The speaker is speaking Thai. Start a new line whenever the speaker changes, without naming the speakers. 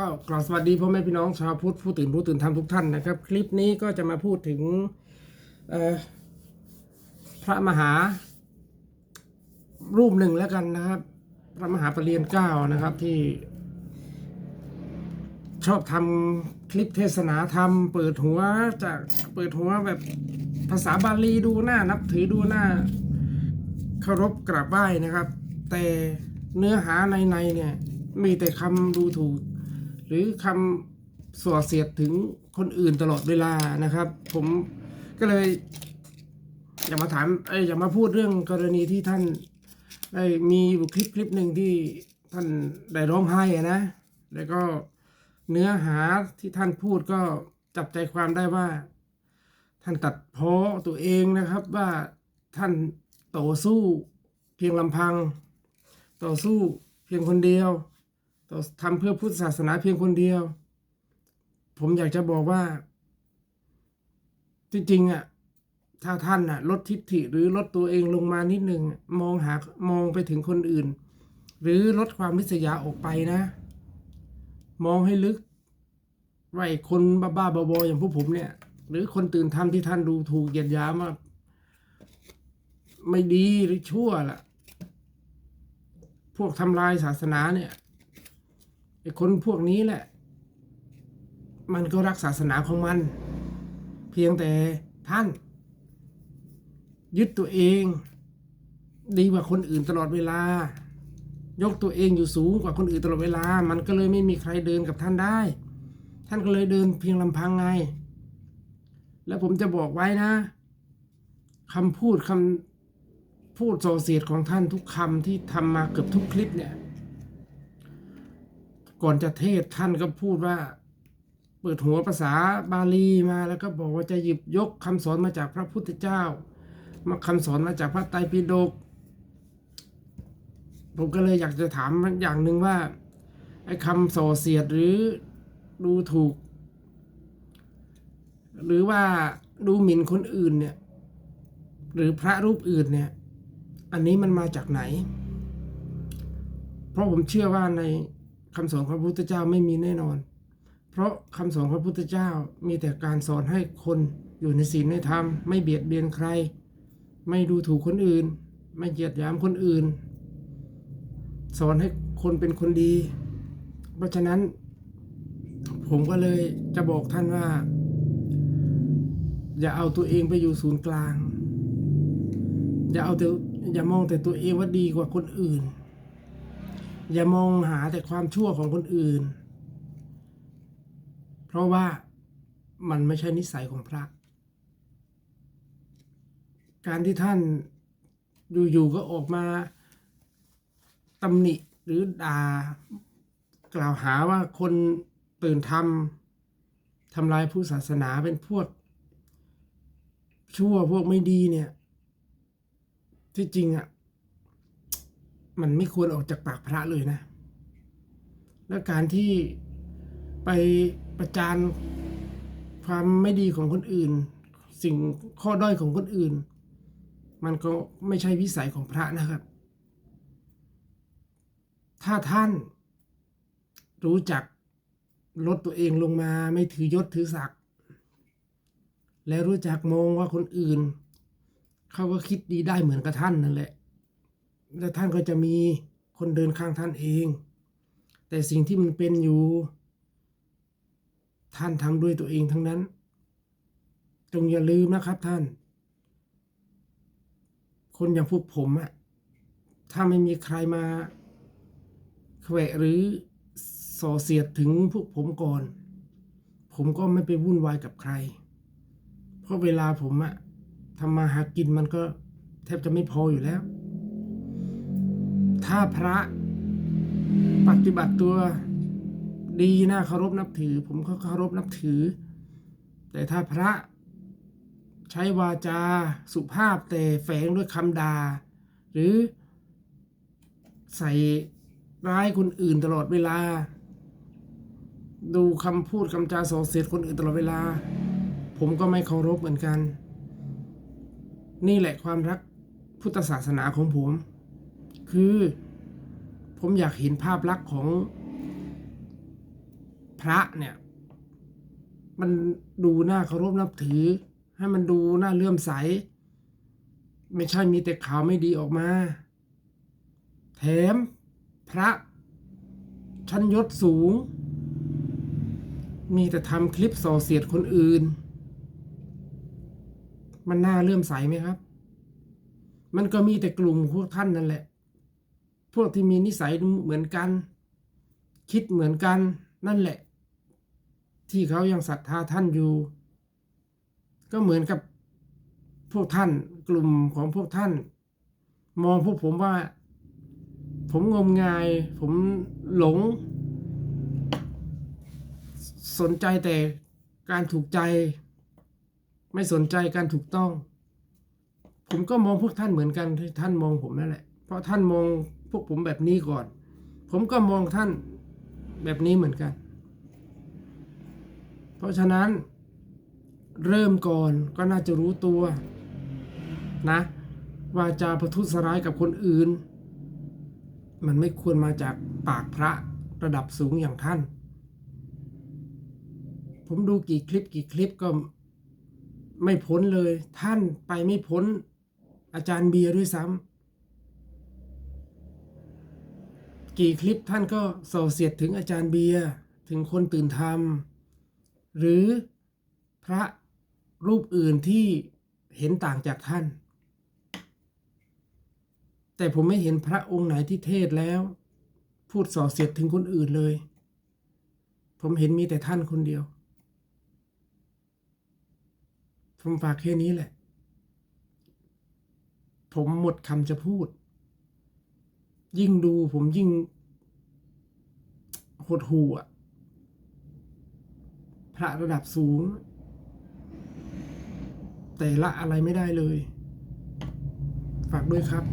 ก็กล่าวสวัสดีพ่อแม่พี่น้องชาวพุทธผู้ตื่นรู้ตื่นธรรมทุกท่านนะครับ คลิปนี้ก็จะมาพูดถึงพระมหา รูปหนึ่งแล้วกันนะครับ พระมหาปรริญญาเก้านะครับที่ ชอบทำคลิปเทศนาธรรม เปิดหัวจากเปิดหัวแบบภาษาบาลีดูหน้านับถือดูหน้าเคารพกราบไหว้นะครับ แต่เนื้อหาในในเนี่ยมีแต่คำดูถูก หรือคำส่อเสียดถึงคนอื่นตลอดเวลานะครับ ผมก็เลยอยากมาถามเอ้ยอยากมาพูดเรื่องกรณีที่ท่านได้มีอยู่คลิปคลิปหนึ่งที่ท่านได้ร้องไห้นะ แล้วก็เนื้อหาที่ท่านพูดก็จับใจความได้ว่า ท่านตัดเพ้อตัวเองนะครับว่าท่านต่อสู้เพียงลำพัง ต่อสู้เพียงคนเดียว ต่อทำเพื่อพุทธศาสนาเพียงคนเดียว ผมอยากจะบอกว่า จริงๆอะถ้าท่านอะ ลดทิฐิหรือลดตัวเองลงมานิดหนึ่งมองหามองไปถึงคนอื่น หรือลดความริษยาออกไปนะ มองให้ลึกว่าไอ้คนบ้าๆบอๆอย่างพวกผมเนี่ย หรือคนตื่นทำที่ท่านดูถูกเหยียดหยามว่าไม่ดีหรือชั่วล่ะ พวกทำลายศาสนาเนี่ย ไอ้คนพวกนี้แหละ มันก็รักศาสนาของมัน เพียงแต่ท่าน ยึดตัวเอง ดีกว่าคนอื่นตลอดเวลา ยกตัวเองอยู่สูงกว่าคนอื่นตลอดเวลา มันก็เลยไม่มีใครเดินกับท่านได้ ท่านก็เลยเดินเพียงลำพังไง แล้วผมจะบอกไว้นะคำพูดคำพูดโซเสียดของท่านทุกคำที่ทำมาเกือบทุกคลิปเนี่ย ก่อนจะเทศท่านก็พูดว่า เปิดหัวภาษาบาลีมาแล้วก็บอกว่าจะหยิบยกคำสอนมาจากพระพุทธเจ้า มาคำสอนมาจากพระไตรปิฎกผมก็เลยอยากจะถามอย่างหนึ่งว่าไอ้คำส่อเสียดหรือดูถูก หรือว่าดูหมิ่นคนอื่นเนี่ย หรือพระรูปอื่นเนี่ย อันนี้มันมาจากไหน เพราะผมเชื่อว่าใน คำสอนของพระพุทธเจ้าไม่มีแน่นอน เพราะคำสอนของพระพุทธเจ้ามีแต่การสอนให้คนอยู่ในศีลในธรรม ไม่เบียดเบียนใคร ไม่ดูถูกคนอื่น ไม่เหยียดหยามคนอื่น สอนให้คนเป็นคนดี เพราะฉะนั้น ผมก็เลยจะบอกท่านว่า อย่าเอาตัวเองไปอยู่ศูนย์กลาง อย่าเอาแต่อย่ามองแต่ตัวเองว่าดีกว่าคนอื่น อย่ามองหาแต่ความชั่วของคนอื่น เพราะว่ามันไม่ใช่นิสัยของพระ การที่ท่านอยู่ๆก็ออกมาตำหนิหรือด่ากล่าวหาว่าคนตื่นทำทำลายผู้ศาสนาเป็นพวก ชั่วพวกไม่ดีเนี่ย ที่จริงอะ่ะ มันไม่ควรออกจากปากพระเลยนะ และการที่ไปประจานความไม่ดีของคนอื่น สิ่งข้อด้อยของคนอื่น มันก็ไม่ใช่วิสัยของพระนะครับ ถ้าท่านรู้จักลดตัวเองลงมาไม่ถือยศถือศักดิ์และรู้จักมองว่าคนอื่น เขาก็คิดดีได้เหมือนกับท่านนั่นแหละ และท่านก็จะมีคนเดินข้างท่านเอง แต่สิ่งที่มันเป็นอยู่ ท่านทำด้วยตัวเองทั้งนั้น จงอย่าลืมนะครับท่าน คนอย่างพวกผมอะถ้าไม่มีใครมาแขวะหรือส่อเสียดถึงพวกผมก่อน ผมก็ไม่ไปวุ่นวายกับใคร เพราะเวลาผมอะทำมาหากินมันก็แทบจะไม่พออยู่แล้ว ถ้าพระปฏิบัติตัวดีน่าเคารพนับถือ ผมก็เคารพนับถือ แต่ถ้าพระใช้วาจาสุภาพแต่แฝงด้วยคำด่าหรือใส่ร้ายคนอื่นตลอดเวลา ดูคำพูดคำจาส่อเสียดคนอื่นตลอดเวลา ผมก็ไม่เคารพเหมือนกัน นี่แหละความรักพุทธศาสนาของผม คือผมอยากเห็นภาพลักษณ์ของพระเนี่ย มันดูน่าเคารพนับถือ ให้มันดูน่าเลื่อมใส ไม่ใช่มีแต่ข่าวไม่ดีออกมา แถมพระ ชั้นยศสูง มีแต่ทำคลิปส่อเสียดคนอื่น มันน่าเลื่อมใสไหมครับ มันก็มีแต่กลุ่มพวกท่านนั่นแหละ พวกที่มีนิสัยเหมือนกัน คิดเหมือนกันนั่นแหละ ที่เขายังศรัทธาท่านอยู่ ก็เหมือนกับพวกท่านกลุ่มของพวกท่าน มองพวกผมว่า ผมงมงาย ผมหลง สนใจแต่การถูกใจ ไม่สนใจการถูกต้อง ผมก็มองพวกท่านเหมือนกันที่ท่านมองผมนั่นแหละ เพราะท่านมอง พวกผมแบบนี้ก่อน ผมก็มองท่านแบบนี้เหมือนกัน เพราะฉะนั้น เริ่มก่อนก็น่าจะรู้ตัวนะว่าจะประทุษร้ายกับคนอื่น มันไม่ควรมาจากปากพระระดับสูงอย่างท่าน ผมดูกี่คลิปกี่คลิปก็ไม่พ้นเลย ท่านไปไม่พ้นอาจารย์เบียร์ด้วยซ้ำ กี่คลิปท่านก็ส่อเสียดถึงอาจารย์เบียร์ถึงคนตื่นธรรม หรือพระรูปอื่นที่เห็นต่างจากท่าน แต่ผมไม่เห็นพระองค์ไหนที่เทศแล้ว พูดส่อเสียดถึงคนอื่นเลย ผมเห็นมีแต่ท่านคนเดียว ผมฝากแค่นี้แหละ ผมหมดคำจะพูด ยิ่งดูผมยิ่งหดหูอะ พระระดับสูง แต่ละอะไรไม่ได้เลย ฝากด้วยครับ